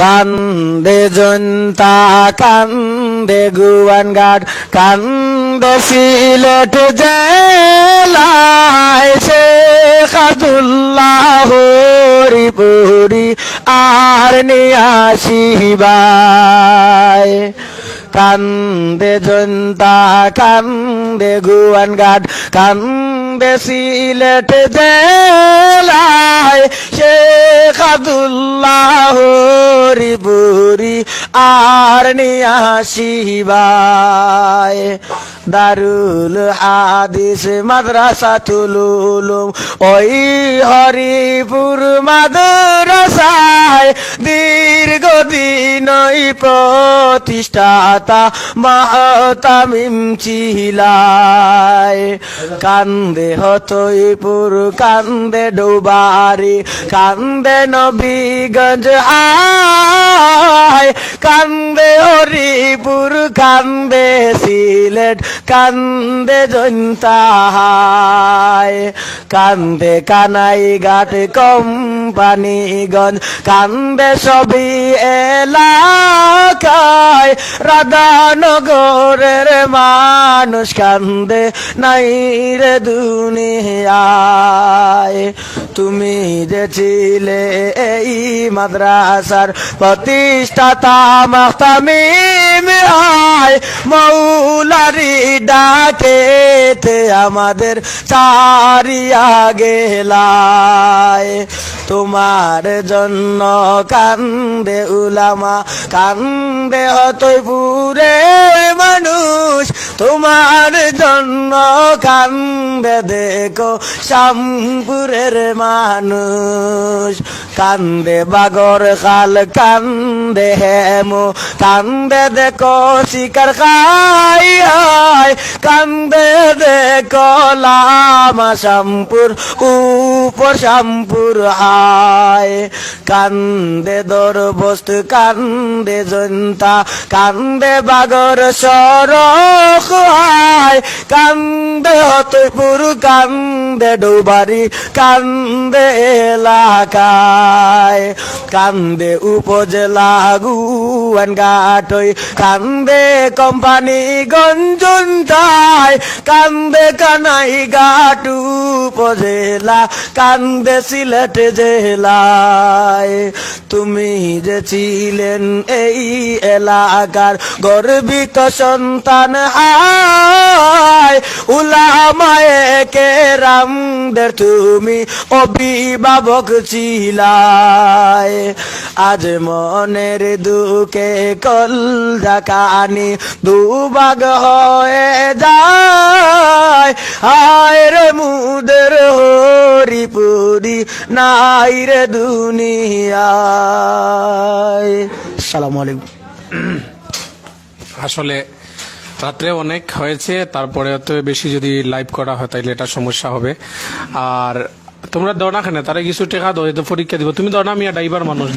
কান্দে জনতা, কান্দে গুয়ান ঘাট কান্দে সিলেট জেলায় শেখ আব্দুল্লাহ হরিপুরি আর নিয়াসিবাই কান্দে জনতা, কান্দে গুয়ান ঘাট কান্দে সিলেট জেলায় শেখ আব্দুল্লাহ হরিপুরি আর নিয়াসিবাই দারুল হাদিস মাদ্রাসা উলুম, ওই হরিপুর মাদ্রাসায় দীর্ঘদিন ওই প্রতিষ্ঠাতা মাহতামিম চিলাই কান্দে হতই হতইপুর কান্দে ডুবারি, কান্দে নবীগঞ্জ আয়। কান্দে হরিপুর, কান্দে সিলেট, কান্দে জন্তাহায়। কান্দে কানাই ঘাট কোম্পানিগঞ্জ, কান্দে সবই এলাকায় রাধানগরের মানুষ কান্দে নাই রে দুনিয়ায় তুমি যে ছিলে এই মাদ্রাসার প্রতিষ্ঠাতা মাহতামিম আয় মৌলারি ডাকেতে আমাদের চারিয়া গেলায় তোমার জন্য কান্দে উলামা, কান্দে হতই পুরে মানুষ। তোমার জন্য কান্দে দেখো শ্যামপুরের মানুষ। কান্দে বাগর খাল, কান্দে হেমো, কান্দে দেখো, শিকার খাই হায় কান্দে দেখো, লামা শ্যামপুর, উপর শ্যামপুর হায় কান্দে দর বস্তু কান্দে জনতা, কান্দে বাগর সরক হায় কান্দে হতপুর, কান্দে ডুবারি, কান্দে এলাকায়, কান্দে উপজেলা গুয়ান ঘাটই কান্দে কোম্পানি গঞ্জন তাই। কান্দে কানাই ঘাট উপজেলা। কান্দে সিলেট জেলায়। তুমি যে ছিলেন এই এলাকার গর্বিত সন্তান হায় উলামায়ে তুমি অভিভাবক ছিলায়। আজ মনের দুঃখে কল জাকানি দুবাগ হয়ে যায়। হায় রে মুদের হরিপুরি নাই রে দুনিয়ায়। সালাম আলাইকুম। আসলে রাত্রে অনেক হয়েছে, তারপরে তো বেশি যদি লাইভ করা হয় তাইলে এটা সমস্যা হবে। আর তোমরা দাও না কেন তারা কিছু টেকা দাও পরীক্ষা দিব। তুমি দাও না আমি ড্রাইভার মানুষ।